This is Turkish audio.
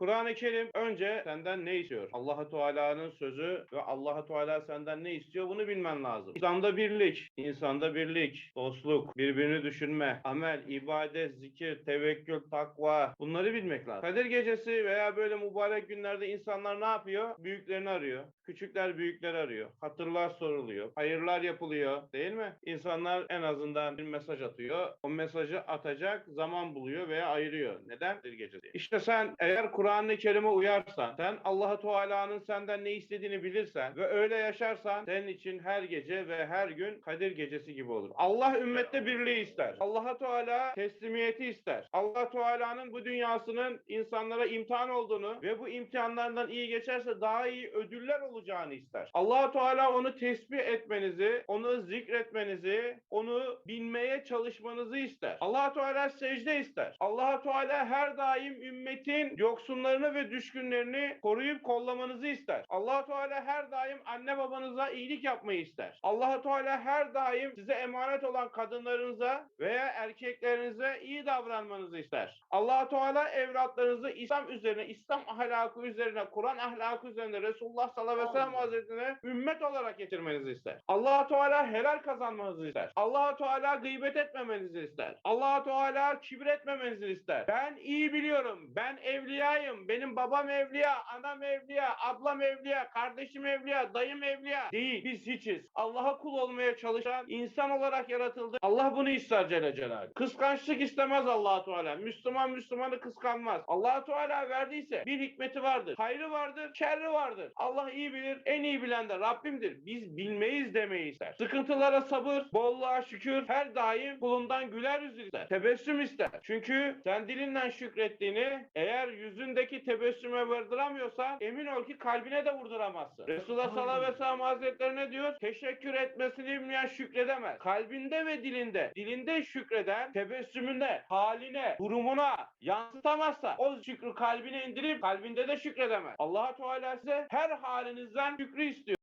Kur'an-ı Kerim önce senden ne istiyor? Allahu Teala'nın sözü ve Allahu Teala senden ne istiyor bunu bilmen lazım. İslam'da birlik, insanda birlik, dostluk, birbirini düşünme, amel, ibadet, zikir, tevekkül, takva bunları bilmek lazım. Kadir gecesi veya böyle mübarek günlerde insanlar ne yapıyor? Büyüklerini arıyor. Küçükler büyükleri arıyor. Hatırlar soruluyor. Hayırlar yapılıyor. Değil mi? İnsanlar en azından bir mesaj atıyor. O mesajı atacak zaman buluyor veya ayırıyor. Neden? Kadir gecesi. İşte sen eğer Kur'an-ı Kerim'e uyarsan, sen Allahu Teala'nın senden ne istediğini bilirsen ve öyle yaşarsan senin için her gece ve her gün Kadir gecesi gibi olur. Allah ümmette birliği ister. Allah Teala teslimiyeti ister. Allah Teala'nın bu dünyasının insanlara imtihan olduğunu ve bu imtihanlardan iyi geçerse daha iyi ödüller olacağını ister. Allah Teala onu tesbih etmenizi, onu zikretmenizi, onu bilmeye çalışmanızı ister. Allah Teala secde ister. Allah Teala her daim ümmetin yoksunlarını ve düşkünlerini koruyup kollamanızı ister. Allah Teala her daim anne babanıza iyilik yapmayı ister. Allah Teala her daim size emanet olan kadınlarınıza veya erkeklerinize iyi davranmanızı ister. Allah Teala evlatlarınızı İslam üzerine, İslam ahlakı üzerine, Kur'an ahlakı üzerine Resulullah sallallahu aleyhi ve sellem hazretine ümmet olarak getirmenizi ister. Allah Teala helal kazanmanızı ister. Allah Teala gıybet etmemenizi ister. Allah Teala kibir etmemenizi ister. Ben iyi biliyorum. Ben evliyayım. Benim babam evliya, anam evliya, ablam evliya, kardeşim evliya, dayım evliya. Değil. Biz hiçiz. Allah'a kul olmaya çalışan insan olarak yaratıldı. Allah bunu ister Celle Celaluhu. Kıskançlık istemez allah Teala. Müslüman Müslümanı kıskanmaz. allah Teala verdiyse bir hikmeti vardır. Hayrı vardır, şerri vardır. Allah iyi bilir, en iyi bilen de Rabbimdir. Biz bilmeyiz demeyi ister. Sıkıntılara sabır, bolluğa şükür, her daim kulundan güler yüz ister. Tebessüm ister. Çünkü sen dilinden şükrettiğini eğer yüzündeki tebessüme vardıramıyorsan emin ol ki kalbine de vurduramazsın. Resulullah sallallahu aleyhi ve sellem hazretleri ne diyor? Teşekkür etmesini bilmeyen şükredemez. Kalbinde ve dilinde, dilinde şükreden tebessümünde, haline, durumuna yansıtamazsa o şükrü kalbine indirip kalbinde de şükredemez. allah Teala size her halinizden şükrü istiyor.